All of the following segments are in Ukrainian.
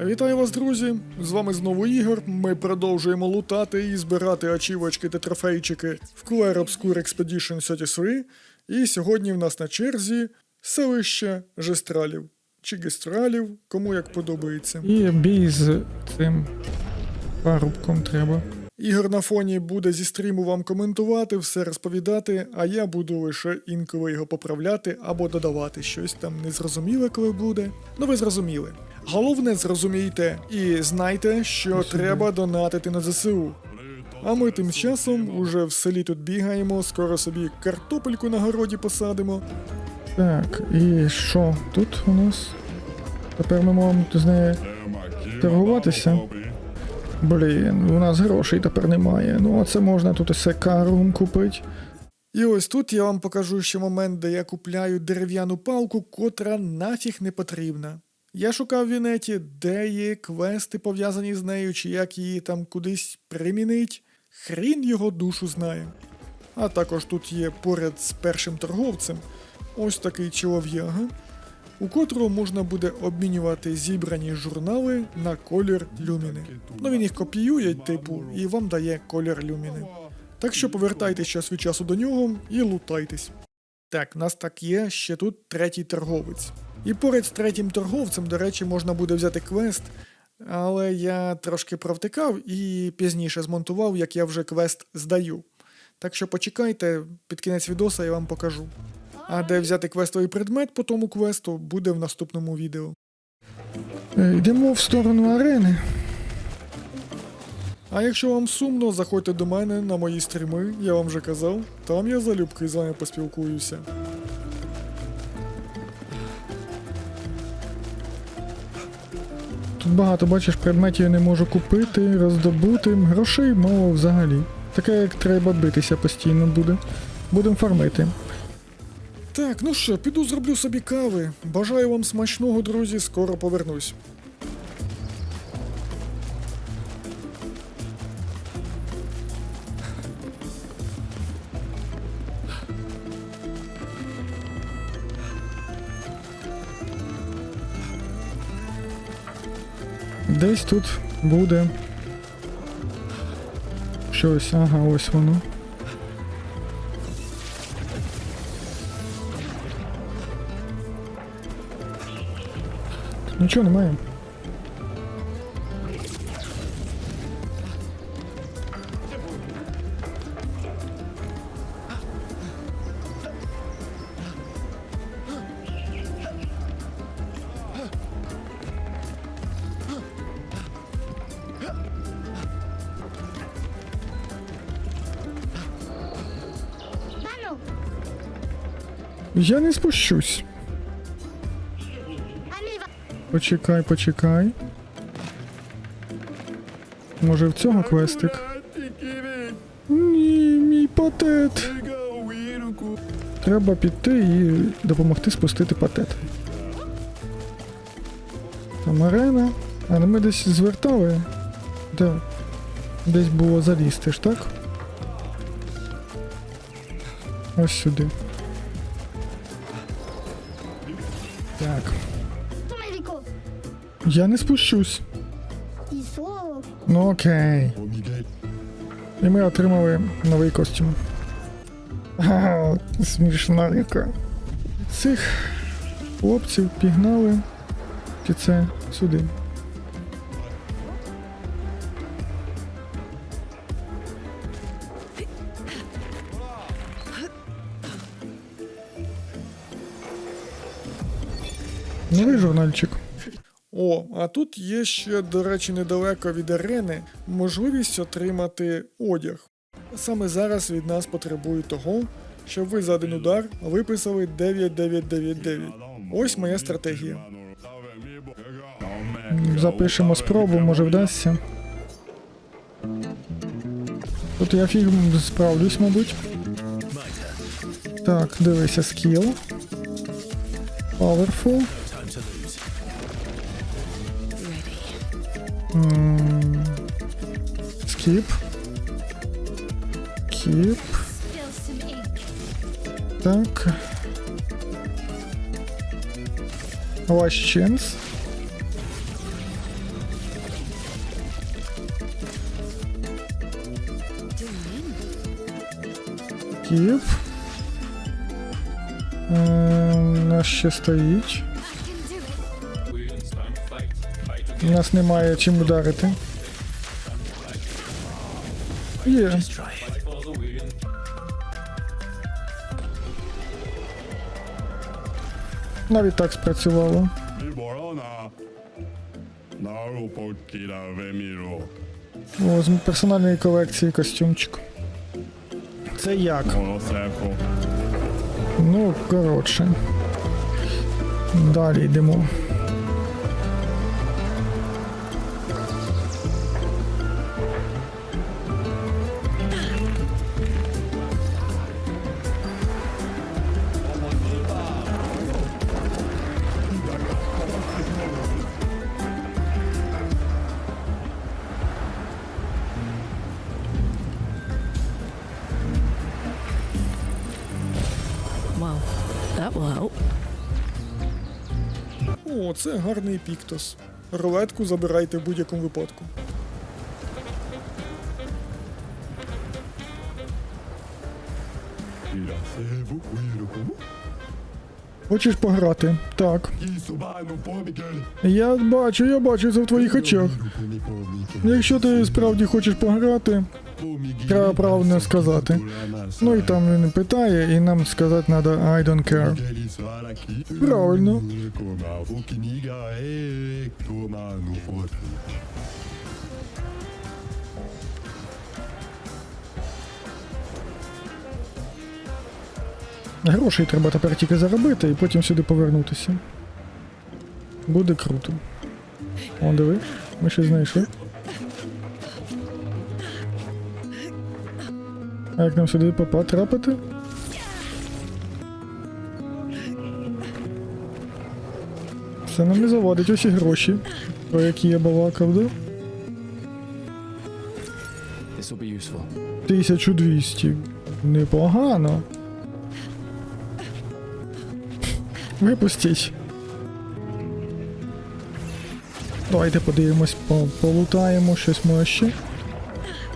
Вітаю вас, друзі! З вами знову Ігор. Ми продовжуємо лутати і збирати ачівочки та трофейчики в Clair Obscure Expedition 33. І сьогодні в нас на черзі селище Жестралів. Чи Гестралів, кому як подобається. І бій з цим парубком треба. Ігор на фоні буде зі стріму вам коментувати, все розповідати, а я буду лише інколи його поправляти або додавати щось там незрозуміле, коли буде. Ну ви зрозуміли. Головне зрозумійте і знайте, що треба донатити на ЗСУ. А ми тим часом уже в селі тут бігаємо, скоро собі картопельку на городі посадимо. Так, і що тут у нас? Тепер ми можемо з нею торгуватися. Блін, у нас грошей тепер немає. Ну, а це можна тут усе карум купити. І ось тут я вам покажу ще момент, де я купляю дерев'яну палку, котра нафіг не потрібна. Я шукав в Вінеті, де є квести пов'язані з нею, чи як її там кудись примінить. Хрін його душу знає. А також тут є поряд з першим торговцем ось такий чолов'яга, у котрого можна буде обмінювати зібрані журнали на колір люміни. Ну він їх копіює, типу, і вам дає колір люміни. Так що повертайтесь час від часу до нього і лутайтесь. Так, нас так є, ще тут третій торговець. І поряд з третім торговцем, до речі, можна буде взяти квест, але я трошки провтикав і пізніше змонтував, як я вже квест здаю. Так що почекайте, під кінець відоса я вам покажу. А де взяти квестовий предмет по тому квесту, буде в наступному відео. Е, Йдемо в сторону арени. А якщо вам сумно, заходьте до мене на мої стріми, я вам вже казав, там я залюбки з вами поспілкуюся. Тут багато, бачиш, предметів я не можу купити, роздобути. Грошей мало взагалі. Таке, як треба битися постійно буде. Будемо фармити. Так, ну що, піду зроблю собі кави. Бажаю вам смачного, друзі, скоро повернусь. Десь тут буде. Щось, ага, ось воно. Нічого немає. Я не спущусь. Почекай, почекай. Може в цього квестик? Ні, мій патет. Треба піти і допомогти спустити патет. Там арена. Але ми десь звертали. Де? Десь було залізти ж, так? Ось сюди. Так. Я не спущусь. Ну окей. І ми отримали новий костюм. Ага, смішненько. Цих хлопців пігнали. Чи це сюди. Новий журнальчик. О, а тут є ще, до речі, недалеко від арени можливість отримати одяг. Саме зараз від нас потребують того, щоб ви за один удар виписали 9999. Ось моя стратегія. Запишемо спробу, може вдасться. Тут я фіг справлюсь, мабуть. Так, дивися, скіл. Powerful. Skip. Skip. Так. Last chance. Київ. Е, у нас ще стоїть. У нас немає чим ударити. Є. Навіть так спрацювало. О, з персональної колекції костюмчик. Це як? Ну, коротше. Далі йдемо. О, це гарний піктос. Рулетку забирайте в будь-якому випадку. Хочеш пограти? Так. Я бачу, я бачу це в твоїх очах. Якщо ти справді хочеш пограти, треба правильно сказати. Ну і там він питає, і нам сказати треба I don't care. Правильно. Грошей треба тепер тільки заробити і потім сюди повернутися. Буде круто. О, диви, ми щось знайшли. А як нам сюди потрапити? Це нам не заводить ось і гроші, про які я балакав, да? This will be useful. 1200. Непогано. Випустіть. Давайте подивимось, полутаємо щось може ще.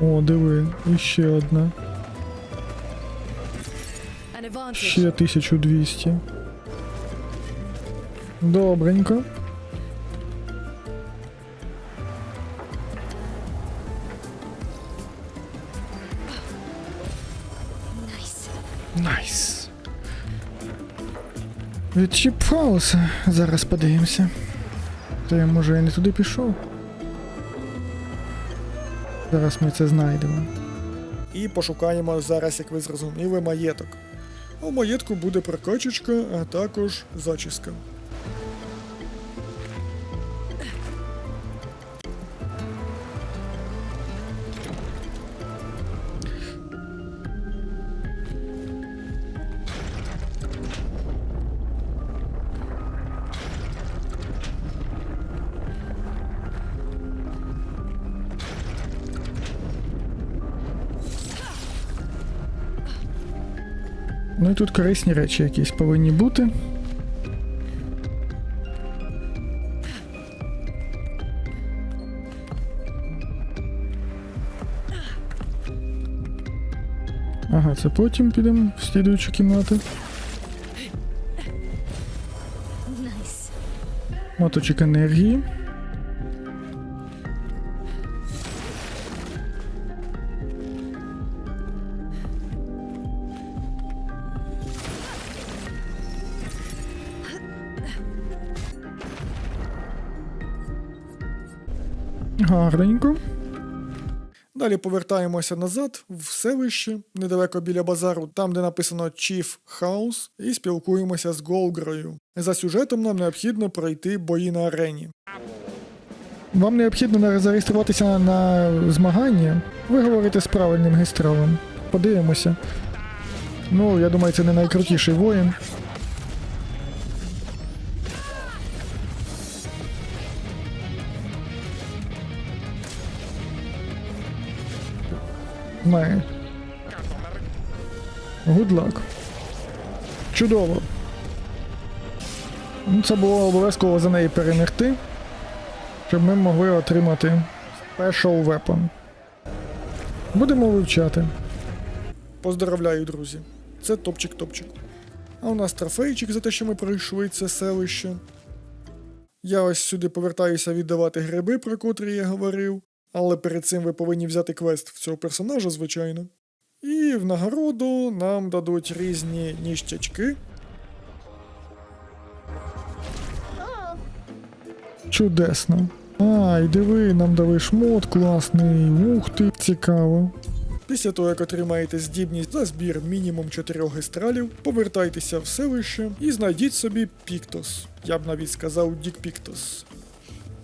О, диви, і ще одна. Ще 1200. Добренько. Nice. Найс. Від Чіпфауса. Зараз подивимося. То я може я не туди пішов. Зараз ми це знайдемо. І пошукаємо зараз, як ви зрозуміли, маєток. У маєтку буде прокачечка, а також зачіска. Ну і тут корисні речі якісь повинні бути. Ага, це потім підемо в слідуючу кімнату. Nice. Моточок енергії. Гарненько. Далі повертаємося назад в селище, недалеко біля базару, там, де написано Chief House, і спілкуємося з Голгрою. За сюжетом нам необхідно пройти бої на арені. Вам необхідно зареєструватися на змагання. Ви говорите з правильним гестровим. Подивимося. Ну, я думаю, це не найкрутіший воїн. Має. Good luck. Чудово. Ну, Це було обов'язково за неї перемогти щоб ми могли отримати Special Weapon. Будемо вивчати. Поздравляю, друзі. Це топчик-топчик. А у нас трофейчик за те, що ми пройшли це селище. Я ось сюди повертаюся віддавати гриби, про котрі я говорив, але перед цим ви повинні взяти квест в цього персонажа, звичайно. І в нагороду нам дадуть різні ніщачки. Чудесно. Ай, диви, нам дали шмот класний. Ух ти, цікаво. Після того, як отримаєте здібність за збір мінімум 4 гестралів, повертайтеся в селище і знайдіть собі Піктос. Я б навіть сказав Дік Піктос.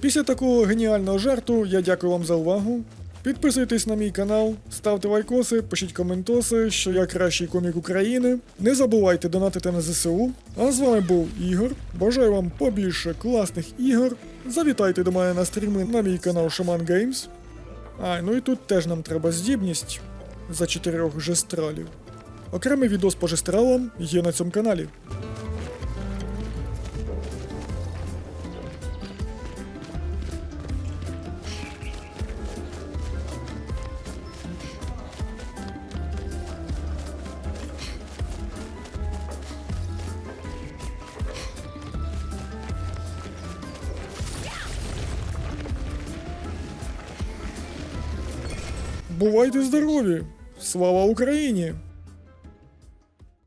Після такого геніального жарту я дякую вам за увагу. Підписуйтесь на мій канал, ставте лайкоси, пишіть коментоси, що я кращий комік України. Не забувайте донатити на ЗСУ. А з вами був Ігор. Бажаю вам побільше класних ігор. Завітайте до мене на стріми на мій канал Shaman Games. А, ну і тут теж нам треба здібність за чотирьох жестралів. Окремий відос по жестралам є на цьому каналі. Бувайте здорові! Слава Україні!